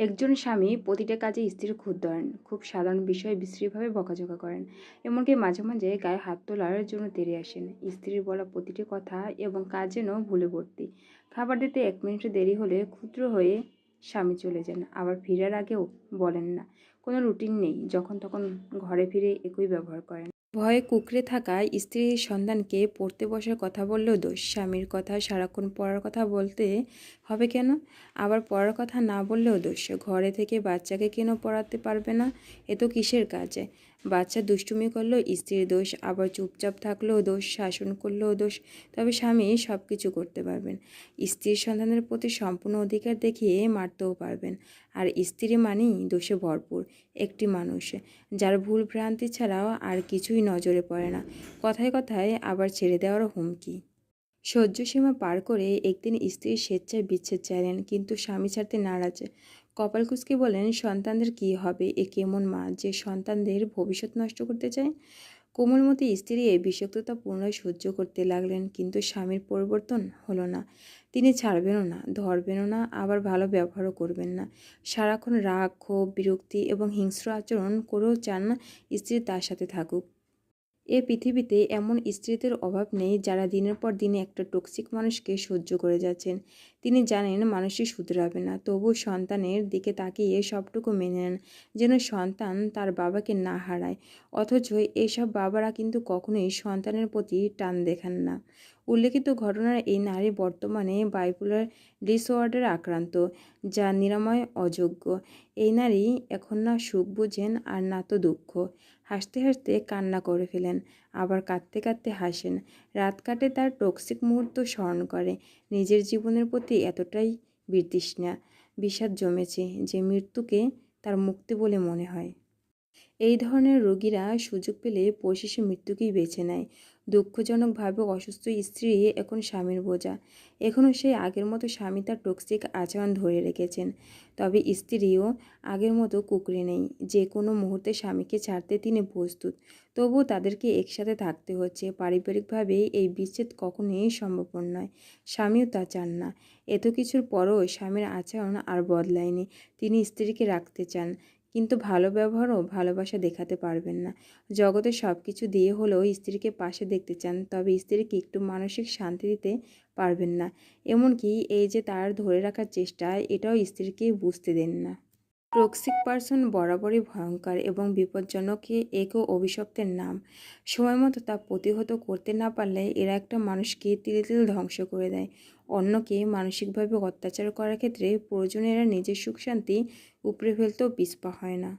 একজন স্বামী প্রতিটা কাজে স্ত্রীর খুঁত ধরেন, খুব সাধারণ বিষয়ে বিশ্রীভাবে বকাঝকা করেন। এমনকি মাঝে মাঝে গায়ে হাত তোলার জন্য তেড়ে আসেন। স্ত্রীর বলা প্রতিটি কথা এবং কাজ যেন ভুলে ভর্তি খাবার দিতে এক মিনিট দেরি হলে ক্ষুদ্র হয়ে স্বামী চলে যান। আবার ফিরার আগেও বলেন না, কোনো রুটিন নেই। যখন তখন ঘরে ফিরে একই ব্যবহার করেন। ভয়ে কুকরে থাকা স্ত্রীর সন্ধানকে পড়তে বসার কথা বললেও দোষ। স্বামীর কথা, সারাক্ষণ পড়ার কথা বলতে হবে কেন? আবার পড়ার কথা না বললেও দোষ। ঘরে থেকে বাচ্চাকে কেন পড়াতে পারবে না? এ তো কিসের কাজে? বাচ্চা দুষ্টুমি করলেও স্ত্রীর দোষ, আবার চুপচাপ থাকলেও দোষ শাসন করলেও দোষ, তবে স্বামী সব কিছু করতে পারবেন। স্ত্রীর সন্তানের প্রতি সম্পূর্ণ অধিকার দেখিয়ে মারতেও পারবেন। আর স্ত্রী মানেই দোষে ভরপুর একটি মানুষ, যার ভুল ভ্রান্তি ছাড়াও আর কিছুই নজরে পড়ে না। কথায় কথায় আবার ছেড়ে দেওয়ারও হুমকি। সহ্য সীমা পার করে একদিন স্ত্রীর স্বেচ্ছায় বিচ্ছেদ চাইলেন, কিন্তু স্বামী ছাড়তে নারাজ। কপাল কুচকে বলেন, সন্তানদের কি হবে? এ কেমন মা যে সন্তানদের ভবিষ্যৎ নষ্ট করতে চায়? কোমলমতি স্ত্রী এই বিষাক্ততা পুনরায় সহ্য করতে লাগলেন, কিন্তু স্বামীর পরিবর্তন হলো না। তিনি ছাড়বেনও না, ধরবেনও না, আবার ভালো ব্যবহারও করবেন না। সারাক্ষণ রাগ, ক্ষোভ, বিরক্তি এবং হিংস্র আচরণ করেও চান না স্ত্রী তার সাথে থাকুক। এ পৃথিবীতে এমন স্ত্রীদের অভাব নেই যারা দিনের পর দিনে একটা টক্সিক মানুষকে সহ্য করে যাচ্ছেন। তিনি জানেন মানুষই শুধরাবে না, তবু সন্তানের দিকে তাকিয়ে সবটুকু মেনে নেন যেন সন্তান তার বাবাকে না হারায়। অথচ এসব বাবারা কিন্তু কখনোই সন্তানের প্রতি টান দেখান না। উল্লেখিত ঘটনার এই নারী বর্তমানে বাইপোলার ডিসঅর্ডারে আক্রান্ত, যা নিরাময় অযোগ্য। এই নারী এখন না সুখ বুঝেন আর না তো দুঃখ। হাসতে হাসতে কান্না করে ফেলেন, আবার কাঁদতে কাঁদতে হাসেন। রাত কাটে তার টক্সিক মুহূর্ত স্মরণ করে। নিজের জীবনের প্রতি এতটাই বিতৃষ্ণা, বিষাদ জমেছে যে মৃত্যুকে তার মুক্তি বলে মনে হয়। এই ধরনের রোগীরা সুযোগ পেলে পরিশেষে মৃত্যুকেই বেছে নেয়। দুঃখজনকভাবে অসুস্থ স্ত্রী এখন স্বামীর বোঝা। এখনও সেই আগের মতো স্বামী তার টক্সিক আচরণ ধরে রেখেছেন। তবে স্ত্রীও আগের মতো কুকরে নেই। যে কোনো মুহূর্তে স্বামীকে ছাড়তে তিনি প্রস্তুত। তবুও তাদেরকে একসাথে থাকতে হচ্ছে। পারিবারিকভাবে এই বিচ্ছেদ কখনোই সম্ভবপর নয়। স্বামীও তা চান না। এত কিছুর পরও স্বামীর আচরণ আর বদলায়নি। তিনি স্ত্রীকে রাখতে চান। কিন্তু ভালো ব্যবহারও ভালোবাসা দেখাতে পারবেন না। জগতে সব কিছু দিয়ে হলেও স্ত্রীকে পাশে দেখতে চান, তবে স্ত্রীকে একটু মানসিক শান্তি দিতে পারবেন না। এমনকি এই যে তার ধরে রাখার চেষ্টা, এটাও স্ত্রীকে বুঝতে দেন না। টক্সিক পার্সন বরাবরই ভয়ঙ্কর এবং বিপজ্জনক একও অভিশপ্তের নাম। সময় মতো তা প্রতিহত করতে না পারলে এরা একটা মানুষকে তিলে তিল ধ্বংস করে দেয়। অন্যকে মানসিকভাবে অত্যাচার করার ক্ষেত্রে প্রয়োজনে এরা নিজের সুখ শান্তি উপড়ে ফেলতেও পিছপা হয় না।